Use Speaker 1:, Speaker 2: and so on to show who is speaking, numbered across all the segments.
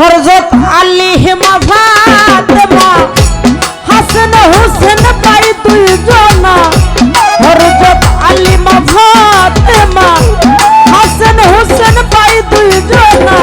Speaker 1: হরজত আলী হেমা ফাতেমা হাসান হোসেন পাই তুই জনা হরজত আলী মা। ফাতেমা হাসান হোসেন পাই তুই জনা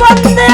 Speaker 1: বন্দে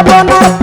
Speaker 1: I'm bonar